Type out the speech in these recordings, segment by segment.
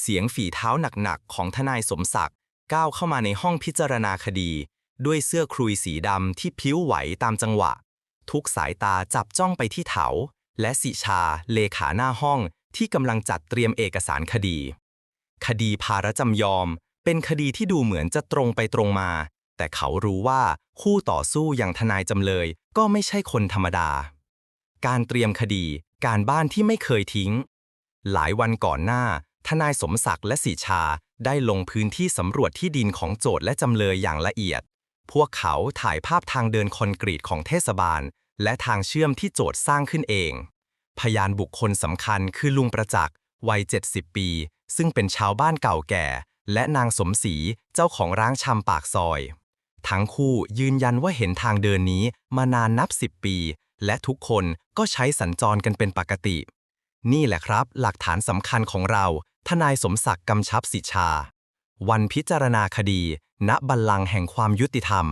เสียงฝีเท้าหนักๆของทนายสมศักดิ์ก้าวเข้ามาในห้องพิจารณาคดี ด้วยเสื้อคลุยสีดำที่พิ้วไหวตามจังหวะ ทุกสายตาจับจ้องไปที่เถา และสิชาเลขาหน้าห้องที่กำลังจัดเตรียมเอกสารคดี คดีพาระจำยอม เป็นคดีที่ดูเหมือนจะตรงไปตรงมา แต่เขารู้ว่าคู่ต่อสู้อย่างทนายจำเลย ก็ไม่ใช่คนธรรมดา การเตรียมคดี การบ้านที่ไม่เคยทิ้ง หลายวันก่อนหน้า ทนายสมศักดิ์และสีชาได้ลงพื้นที่สำรวจที่ดินของโจทย์และจำเลยอย่างละเอียด พวกเขาถ่ายภาพทางเดินคอนกรีตของเทศบาล และทางเชื่อมที่โจทย์สร้างขึ้นเอง พยานบุคคลสำคัญคือลุงประจักษ์วัย 70 ปี ซึ่งเป็นชาวบ้านเก่าแก่ และนางสมศรีเจ้าของร้านชำปากซอย ทั้งคู่ยืนยันว่าเห็นทางเดินนี้มานานนับ 10 ปี และทุกคนก็ใช้สัญจรกันเป็นปกติ นี่แหละครับ หลักฐานสำคัญของเรา ทนายสมศักดิ์กำชับสิชา วันพิจารณาคดี ณบัลลังก์แห่งความยุติธรรม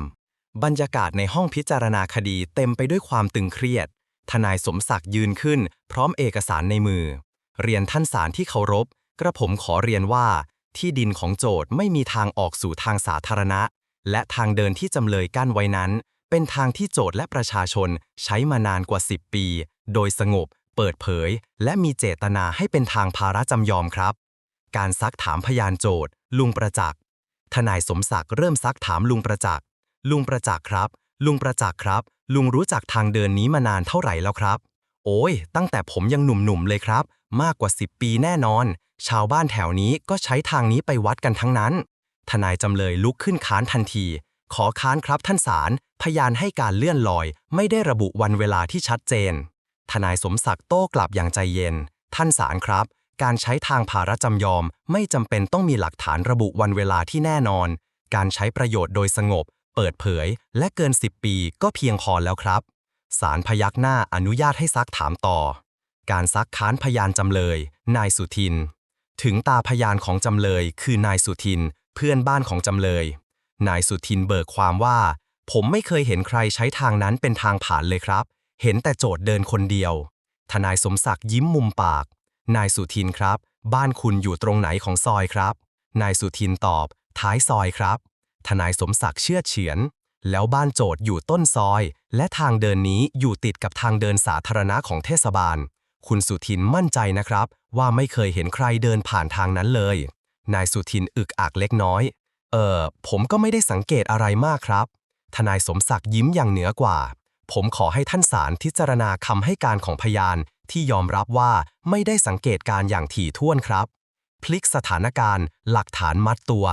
บรรยากาศในห้องพิจารณาคดีเต็มไปด้วยความตึงเครียด ทนายสมศักดิ์ยืนขึ้น พร้อมเอกสารในมือ เรียนท่านศาลที่เคารพ กระผมขอเรียนว่า ที่ดินของโจทย์ไม่มีทางออกสู่ทางสาธารณะ และทางเดินที่จำเลยกั้นไว้นั้น เป็นทางที่โจทย์และประชาชนใช้มานานกว่า 10 ปี โดยสงบ เปิดเผย และมีเจตนาให้เป็นทางภาระจำยอมครับ การซักถามพยานโจทย์ ลุงประจักษ์ทนายสมศักดิ์เริ่มซักถามลุงประจักษ์ลุงประจักษ์ครับ ลุงประจักษ์ครับ ลุงรู้จักทางเดินนี้มานานเท่าไหร่แล้วครับ โอ้ย ตั้งแต่ผมยังหนุ่มๆเลยครับ มากกว่า 10 ปีแน่นอน ชาวบ้านแถวนี้ก็ใช้ทางนี้ไปวัดกันทั้งนั้น ทนายจำเลยลุกขึ้นค้านทันที ขอค้านครับท่านศาลพยานให้การเลื่อนลอย ไม่ได้ระบุวันเวลาที่ชัดเจน ทนายสมศักดิ์โต้กลับอย่างใจเย็น ท่านศาลครับ การใช้ทางภาระจำยอม ไม่จำเป็นต้องมีหลักฐานระบุวันเวลาที่แน่นอน การใช้ประโยชน์โดยสงบ เปิดเผย และเกิน 10 ปีก็เพียงพอแล้วครับศาลพยักหน้าอนุญาตให้ซักถามต่อ การซักค้านพยานจำเลย นายสุทิน ถึงตาพยานของจำเลย คือนายสุทิน เพื่อนบ้านของจำเลย นายสุทินเบิกความว่า ผมไม่เคยเห็นใครใช้ทางนั้นเป็นทางผ่านเลยครับ เห็นแต่โจทย์เดินคนเดียว ทนายสมศักดิ์ยิ้มมุมปาก นายสุทินครับ บ้านคุณอยู่ตรงไหนของซอยครับ นายสุทินตอบ ท้ายซอยครับ ทนายสมศักดิ์เชื่อเฉือนแล้วบ้านโจทย์อยู่ต้นซอย และทางเดินนี้อยู่ติดกับทางเดินสาธารณะของเทศบาล คุณสุทินมั่นใจนะครับ ว่าไม่เคยเห็นใครเดินผ่านทางนั้นเลย นายสุทินอึกอักเล็กน้อย เออผมก็ไม่ได้สังเกตอะไรมากครับ ทนายสมศักดิ์ยิ้มอย่างเหนือกว่า ผมขอให้ท่านศาลพิจารณาคำให้การของพยานที่ยอมรับว่าไม่ได้สังเกตการอย่างถี่ถ้วนครับ พลิกสถานการณ์ หลักฐานมัดตัว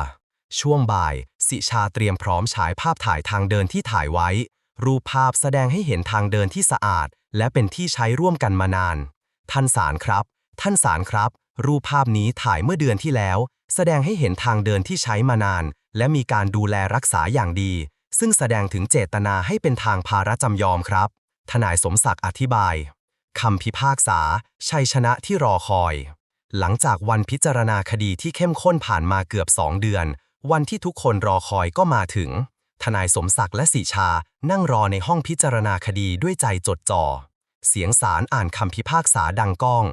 ช่วงบ่าย สิชาเตรียมพร้อมฉายภาพถ่ายทางเดินที่ถ่ายไว้ รูปภาพแสดงให้เห็นทางเดินที่สะอาด และเป็นที่ใช้ร่วมกันมานาน ท่านศาลครับ ท่านศาลครับ รูปภาพนี้ถ่ายเมื่อเดือนที่แล้ว แสดงให้เห็นทางเดินที่ใช้มานาน และมีการดูแลรักษาอย่างดี ซึ่งแสดงถึงเจตนาให้เป็นทางภาระจำยอมครับ ทนายสมศักดิ์อธิบายคำพิพากษา ชัยชนะที่รอคอย หลังจากวันพิจารณาคดีที่เข้มข้นผ่านมาเกือบสองเดือน วันที่ทุกคนรอคอยก็มาถึง ทนายสมศักดิ์และสีชา นั่งรอในห้องพิจารณาคดีด้วยใจจดจ่อ เสียงศาลอ่านคำพิพากษาดังก้อง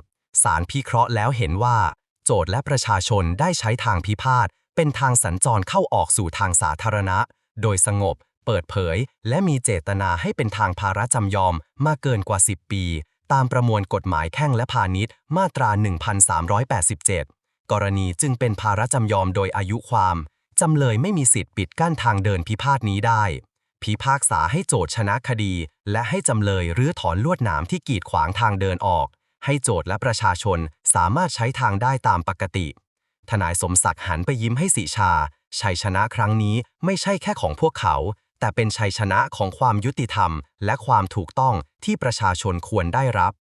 ศาลพิเคราะห์แล้วเห็นว่า โจทย์และประชาชนได้ใช้ทางพิพาทเป็นทางสัญจรเข้าออกสู่ทางสาธารณะ โดยสงบ เปิดเผย และมีเจตนาให้เป็นทางภาระจำยอมมาเกินกว่า 10 ปี ตามประมวลกฎหมายแพ่งและพาณิชย์มาตรา 1387 กรณีจึงเป็นภาระจำยอมโดยอายุความ จำเลยไม่มีสิทธิ์ปิดกั้นทางเดินพิพาทนี้ได้ พิพากษาให้โจทย์ชนะคดี และให้จำเลยรื้อถอนลวดหนามที่กีดขวางทางเดินออก ให้โจทย์และประชาชนสามารถใช้ทางได้ตามปกติ ทนายสมศักดิ์หันไปยิ้มให้สีชา ชัยชนะครั้งนี้ไม่ใช่แค่ของพวกเขา แต่เป็นชัยชนะของความยุติธรรม และความถูกต้องที่ประชาชนควรได้รับ